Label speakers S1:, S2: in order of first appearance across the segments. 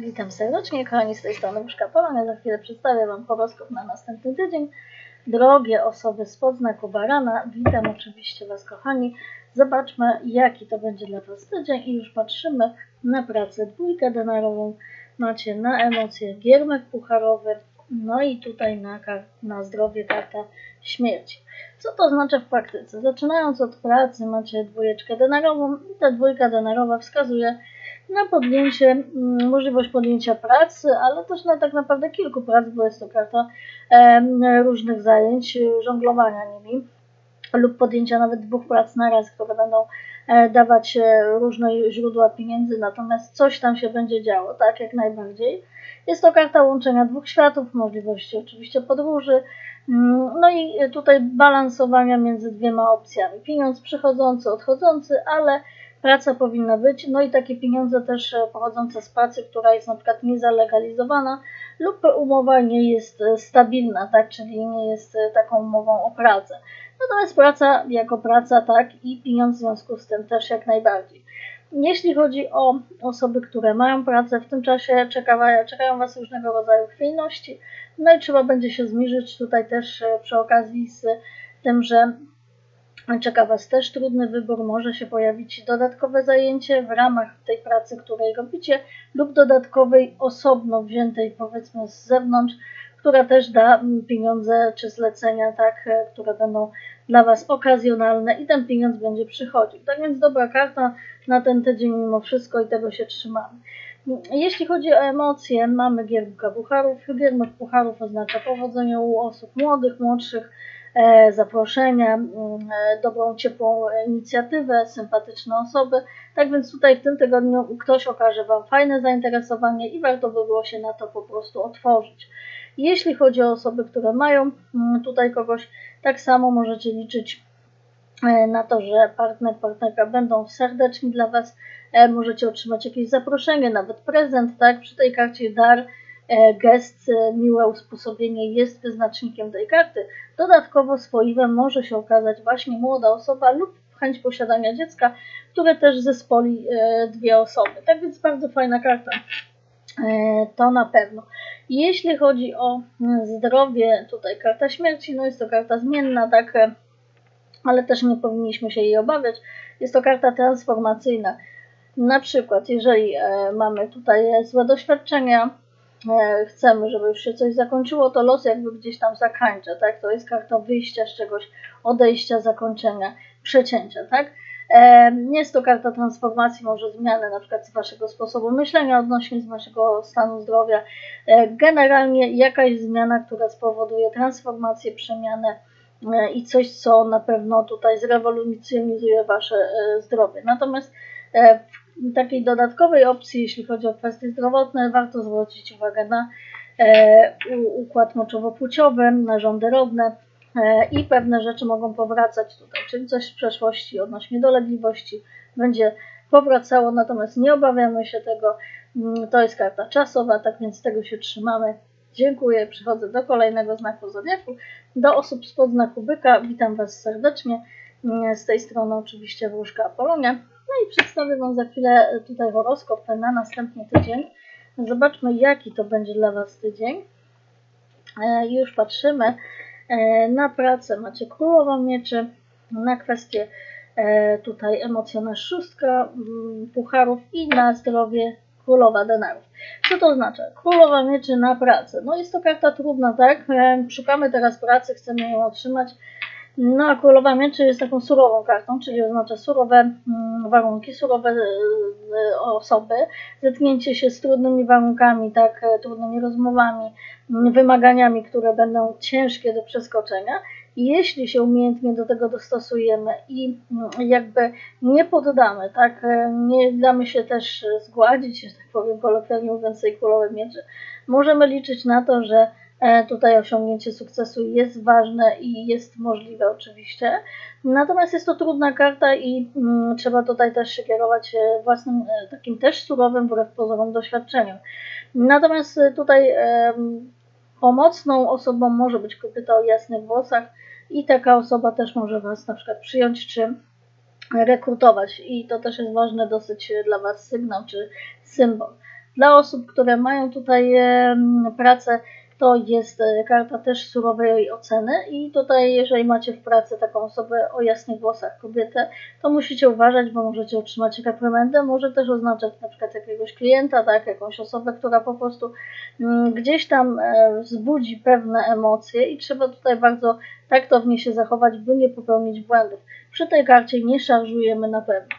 S1: Witam serdecznie, kochani, z tej strony Buszka Polania. Za chwilę przedstawię Wam horoskop na następny tydzień. Drogie osoby z podznaku Barana, witam oczywiście Was, kochani. Zobaczmy, jaki to będzie dla Was tydzień i już patrzymy na pracę dwójkę denarową. Macie na emocje giermek pucharowy, no i tutaj na, na zdrowie karta śmierci. Co to znaczy w praktyce? Zaczynając od pracy macie dwójeczkę denarową i ta dwójka denarowa wskazuje na podjęcie, mm, możliwość podjęcia pracy, ale też na tak naprawdę kilku prac, bo jest to karta różnych zajęć, żonglowania nimi lub podjęcia nawet dwóch prac na raz, które będą e, dawać e, różne źródła pieniędzy, natomiast coś tam się będzie działo, tak, jak najbardziej. Jest to karta łączenia dwóch światów, możliwości oczywiście podróży, mm, no i tutaj balansowania między dwiema opcjami. Pieniądz przychodzący, odchodzący, ale praca powinna być, no i takie pieniądze też e, pochodzące z pracy, która jest na przykład niezalegalizowana lub umowa nie jest e, stabilna, tak, czyli nie jest e, taką umową o pracę. Natomiast praca jako praca, tak, i pieniądz w związku z tym też jak najbardziej. Jeśli chodzi o osoby, które mają pracę, w tym czasie czeka, czekają Was różnego rodzaju chwiejności, no i trzeba będzie się zmierzyć tutaj też przy okazji z tym, że Czeka Was też trudny wybór, może się pojawić dodatkowe zajęcie w ramach tej pracy, której robicie, lub dodatkowej osobno wziętej powiedzmy z zewnątrz, która też da pieniądze czy zlecenia, tak, e, które będą dla Was okazjonalne i ten pieniądz będzie przychodził. Tak więc dobra karta na ten tydzień mimo wszystko i tego się trzymamy. Jeśli chodzi o emocje, mamy gierbka pucharów. Gierbek pucharów oznacza powodzenie u osób młodych, młodszych, E, zaproszenia, mm, e, dobrą, ciepłą inicjatywę, sympatyczne osoby. Tak więc tutaj w tym tygodniu ktoś okaże Wam fajne zainteresowanie i warto by było się na to po prostu otworzyć. Jeśli chodzi o osoby, które mają mm, tutaj kogoś, tak samo możecie liczyć e, na to, że partner, partnerka będą serdeczni dla Was, możecie otrzymać jakieś zaproszenie, nawet prezent, tak? Przy tej karcie dar E, gest, e, miłe usposobienie jest wyznacznikiem tej karty. Dodatkowo swoiwem może się okazać właśnie młoda osoba lub chęć posiadania dziecka, które też zespoli e, dwie osoby. Tak więc bardzo fajna karta. To na pewno. Jeśli chodzi o zdrowie, tutaj karta śmierci, no jest to karta zmienna, tak, ale też nie powinniśmy się jej obawiać. Jest to karta transformacyjna. Na przykład, jeżeli mamy tutaj złe doświadczenia, E, chcemy, żeby się coś zakończyło, to los jakby gdzieś tam zakańcza, tak? To jest karta wyjścia z czegoś, odejścia, zakończenia, przecięcia, tak? E, jest to karta transformacji, może zmiany na przykład z waszego sposobu myślenia odnośnie z waszego stanu zdrowia. E, generalnie jakaś zmiana, która spowoduje transformację, przemianę i coś, co na pewno tutaj zrewolucjonizuje wasze zdrowie. Natomiast takiej dodatkowej opcji, jeśli chodzi o kwestie zdrowotne, warto zwrócić uwagę na e, układ moczowo-płciowy, narządy rodne e, i pewne rzeczy mogą powracać tutaj, czyli coś z przeszłości odnośnie dolegliwości będzie powracało, natomiast nie obawiamy się tego, mm, to jest karta czasowa, tak więc tego się trzymamy. Dziękuję, przechodzę do kolejnego znaku zodiaku, do osób spod znaku byka, witam Was serdecznie, mm, z tej strony oczywiście Wróżka Apolonia. No i przedstawię Wam za chwilę tutaj horoskop na następny tydzień. Zobaczmy, jaki to będzie dla Was tydzień. E, już patrzymy e, na pracę. Macie królowa mieczy, na kwestie e, tutaj emocjonalna szóstka mm, pucharów i na zdrowie królowa denarów. Co to oznacza? Królowa mieczy na pracę. No jest to karta trudna, tak? Szukamy teraz pracy, chcemy ją otrzymać. No a królowa mieczy jest taką surową kartą, czyli oznacza surowe mm, warunki, surowe e, osoby, zetknięcie się z trudnymi warunkami, tak, e, trudnymi rozmowami, wymaganiami, które będą ciężkie do przeskoczenia. Jeśli się umiejętnie do tego dostosujemy i jakby nie poddamy, tak, e, nie damy się też zgładzić, że tak powiem kolokwialnie mówiąc, tej królowej mieczy, możemy liczyć na to, że E, tutaj osiągnięcie sukcesu jest ważne i jest możliwe oczywiście. Natomiast jest to trudna karta i mm, trzeba tutaj też się kierować e, własnym e, takim też surowym wbrew pozorom doświadczeniem. Natomiast tutaj e, pomocną osobą może być kobieta o jasnych włosach i taka osoba też może Was na przykład przyjąć czy rekrutować i to też jest ważny dosyć dla Was sygnał czy symbol. Dla osób, które mają tutaj pracę, to jest e, karta też surowej oceny i tutaj jeżeli macie w pracy taką osobę o jasnych włosach, kobietę, to musicie uważać, bo możecie otrzymać reprymendę, może też oznaczać na przykład jakiegoś klienta, tak, jakąś osobę, która po prostu mm, gdzieś tam e, wzbudzi pewne emocje i trzeba tutaj bardzo taktownie się zachować, by nie popełnić błędów. Przy tej karcie nie szarżujemy na pewno.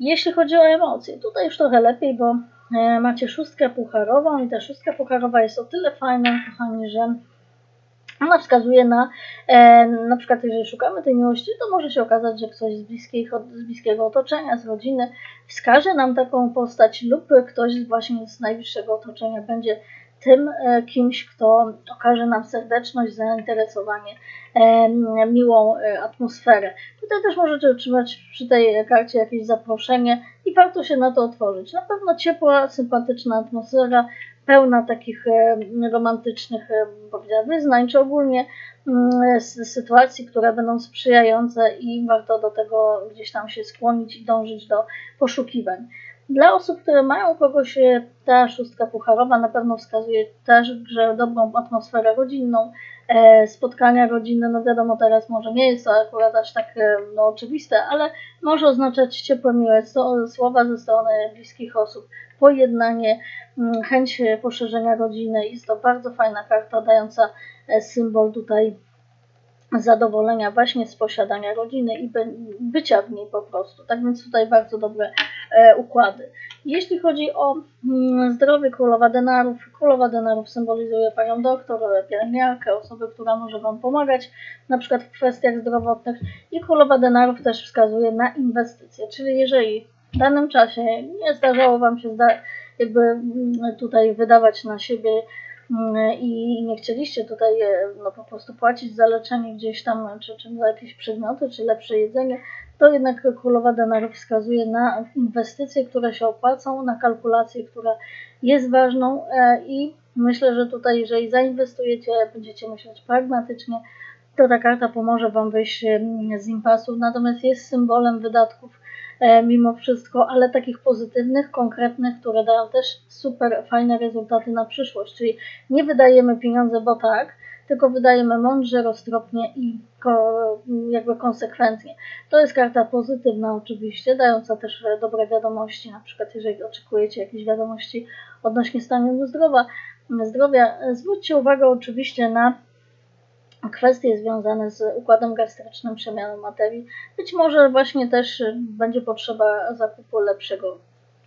S1: Jeśli chodzi o emocje, tutaj już trochę lepiej, bo macie szóstkę pucharową i ta szóstka pucharowa jest o tyle fajna, kochani, że ona wskazuje na, e, na przykład jeżeli szukamy tej miłości, to może się okazać, że ktoś z, bliskiej, z bliskiego otoczenia, z rodziny wskaże nam taką postać lub ktoś właśnie z najbliższego otoczenia będzie tym e, kimś, kto okaże nam serdeczność, zainteresowanie, e, miłą e, atmosferę. Tutaj też możecie otrzymać przy tej karcie jakieś zaproszenie i warto się na to otworzyć. Na pewno ciepła, sympatyczna atmosfera, pełna takich romantycznych wyznań, czy ogólnie mm, sytuacji, które będą sprzyjające i warto do tego gdzieś tam się skłonić i dążyć do poszukiwań. Dla osób, które mają kogoś, e, ta szóstka pucharowa na pewno wskazuje też, że dobrą atmosferę rodzinną, e, spotkania rodzinne, no wiadomo teraz może nie jest to akurat aż tak e, no, oczywiste, ale może oznaczać ciepłe, miłe słowa ze strony bliskich osób, pojednanie, mm, chęć poszerzenia rodziny. Jest to bardzo fajna karta dająca symbol tutaj zadowolenia właśnie z posiadania rodziny i bycia w niej po prostu. Tak więc tutaj bardzo dobre e, układy. Jeśli chodzi o mm, zdrowie królowa denarów, królowa denarów symbolizuje panią doktor, pielęgniarkę, osobę, która może Wam pomagać, na przykład w kwestiach zdrowotnych i królowa denarów też wskazuje na inwestycje, czyli jeżeli w danym czasie nie zdarzało Wam się jakby mm, tutaj wydawać na siebie i nie chcieliście tutaj no, po prostu płacić za leczenie gdzieś tam, czy, czy za jakieś przedmioty, czy lepsze jedzenie, to jednak królowa denarów wskazuje na inwestycje, które się opłacą, na kalkulację, która jest ważną e, i myślę, że tutaj jeżeli zainwestujecie, będziecie myśleć pragmatycznie, to ta karta pomoże Wam wyjść z impasu, natomiast jest symbolem wydatków E, mimo wszystko, ale takich pozytywnych, konkretnych, które dają też super fajne rezultaty na przyszłość. Czyli nie wydajemy pieniądze, bo tak, tylko wydajemy mądrze, roztropnie i jakby konsekwentnie. To jest karta pozytywna oczywiście, dająca też dobre wiadomości, na przykład jeżeli oczekujecie jakichś wiadomości odnośnie stanu zdrowia, zdrowia zwróćcie uwagę oczywiście na kwestie związane z układem gastrycznym, przemianą materii. Być może właśnie też będzie potrzeba zakupu lepszego,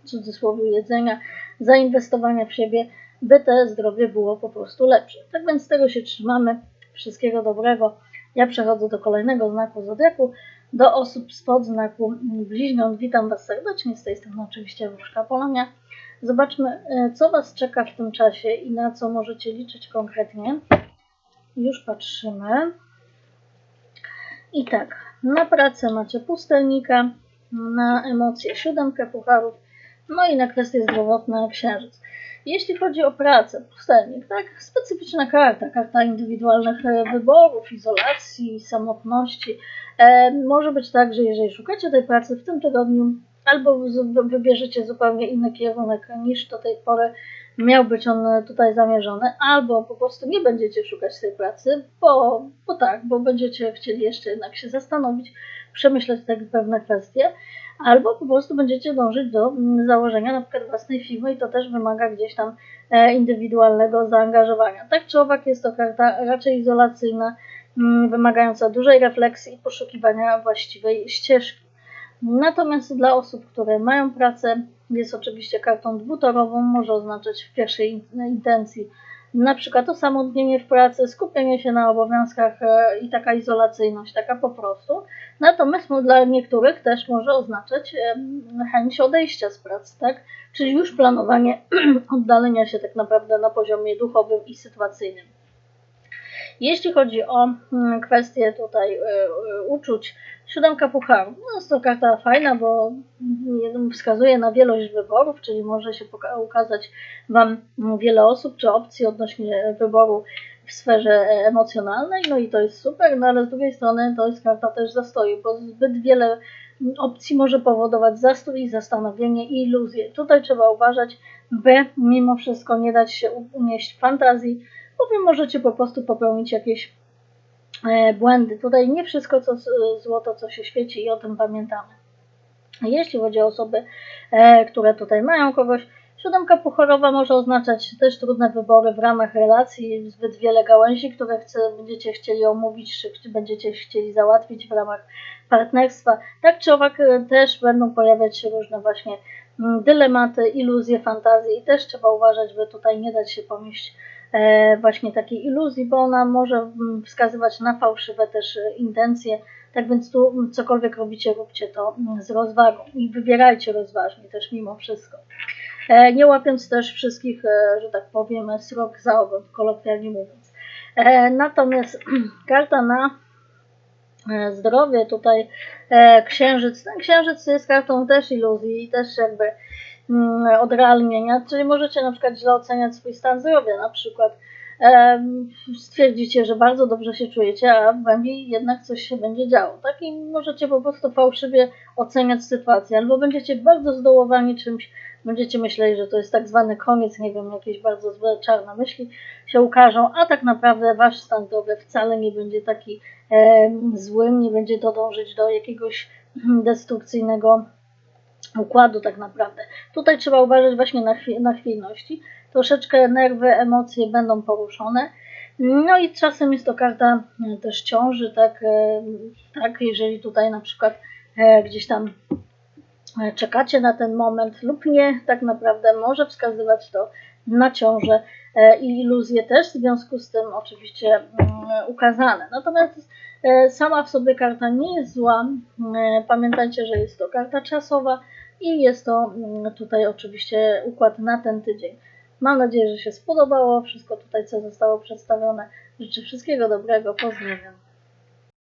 S1: w cudzysłowie, jedzenia, zainwestowania w siebie, by te zdrowie było po prostu lepsze. Tak więc tego się trzymamy. Wszystkiego dobrego. Ja przechodzę do kolejnego znaku zodiaku, do osób spod znaku bliźniąt. Witam Was serdecznie, z tej strony oczywiście Wróżka Polonia. Zobaczmy, e, co Was czeka w tym czasie i na co możecie liczyć konkretnie. Już patrzymy. I tak, na pracę macie pustelnika, na emocje siódemkę pucharów, no i na kwestie zdrowotne księżyc. Jeśli chodzi o pracę, pustelnik, tak, specyficzna karta, karta indywidualnych e, wyborów, izolacji, samotności. E, może być tak, że jeżeli szukacie tej pracy w tym tygodniu, albo wybierzecie zupełnie inny kierunek niż do tej pory miał być on tutaj zamierzony, albo po prostu nie będziecie szukać tej pracy, bo, bo tak, bo będziecie chcieli jeszcze jednak się zastanowić, przemyśleć tak pewne kwestie, albo po prostu będziecie dążyć do mm, założenia na przykład własnej firmy i to też wymaga gdzieś tam e, indywidualnego zaangażowania. Tak czy owak jest to karta raczej izolacyjna, mm, wymagająca dużej refleksji i poszukiwania właściwej ścieżki. Natomiast dla osób, które mają pracę, jest oczywiście kartą dwutorową, może oznaczać w pierwszej intencji na przykład osamotnienie w pracy, skupienie się na obowiązkach e, i taka izolacyjność, taka po prostu. Natomiast no, dla niektórych też może oznaczać chęć odejścia z pracy, tak? Czyli już planowanie oddalenia się tak naprawdę na poziomie duchowym i sytuacyjnym. Jeśli chodzi o mm, kwestie tutaj e, e, uczuć, siódemka pucharu. No jest to karta fajna, bo wskazuje na wielość wyborów, czyli może się ukazać Wam wiele osób czy opcji odnośnie wyboru w sferze emocjonalnej, no i to jest super, no ale z drugiej strony to jest karta też zastoju, bo zbyt wiele opcji może powodować zastój, zastanowienie i iluzję. Tutaj trzeba uważać, by mimo wszystko nie dać się unieść fantazji, bowiem możecie po prostu popełnić jakieś e, błędy. Tutaj nie wszystko co złoto, co się świeci i o tym pamiętamy. Jeśli chodzi o osoby, e, które tutaj mają kogoś, siódemka puchorowa może oznaczać też trudne wybory w ramach relacji, zbyt wiele gałęzi, które chce, będziecie chcieli omówić, czy będziecie chcieli załatwić w ramach partnerstwa. Tak czy owak e, też będą pojawiać się różne właśnie mm, dylematy, iluzje, fantazje i też trzeba uważać, by tutaj nie dać się pomieść właśnie takiej iluzji, bo ona może wskazywać na fałszywe też intencje, tak więc tu cokolwiek robicie, róbcie to z rozwagą i wybierajcie rozważnie też mimo wszystko. E, nie łapiąc też wszystkich, e, że tak powiem, srok za ogon, kolokwialnie mówiąc. E, natomiast karta na zdrowie, tutaj księżyc, ten księżyc jest kartą też iluzji i też jakby odrealnienia, czyli możecie na przykład źle oceniać swój stan zdrowia, na przykład stwierdzicie, że bardzo dobrze się czujecie, a w jednak coś się będzie działo. Tak? I możecie po prostu fałszywie oceniać sytuację, albo będziecie bardzo zdołowani czymś, będziecie myśleli, że to jest tak zwany koniec, nie wiem, jakieś bardzo złe czarne myśli się ukażą, a tak naprawdę wasz stan zdrowia wcale nie będzie taki e, zły, nie będzie to dążyć do jakiegoś destrukcyjnego układu tak naprawdę. Tutaj trzeba uważać właśnie na, na chwiejności, troszeczkę nerwy, emocje będą poruszone. No i czasem jest to karta e, też ciąży, tak, e, tak jeżeli tutaj na przykład e, gdzieś tam czekacie na ten moment lub nie, tak naprawdę może wskazywać to na ciążę i iluzje też, w związku z tym oczywiście mm, ukazane. Natomiast sama w sobie karta nie jest zła. Pamiętajcie, że jest to karta czasowa i jest to mm, tutaj oczywiście układ na ten tydzień. Mam nadzieję, że się spodobało wszystko tutaj, co zostało przedstawione. Życzę wszystkiego dobrego. Pozdrawiam.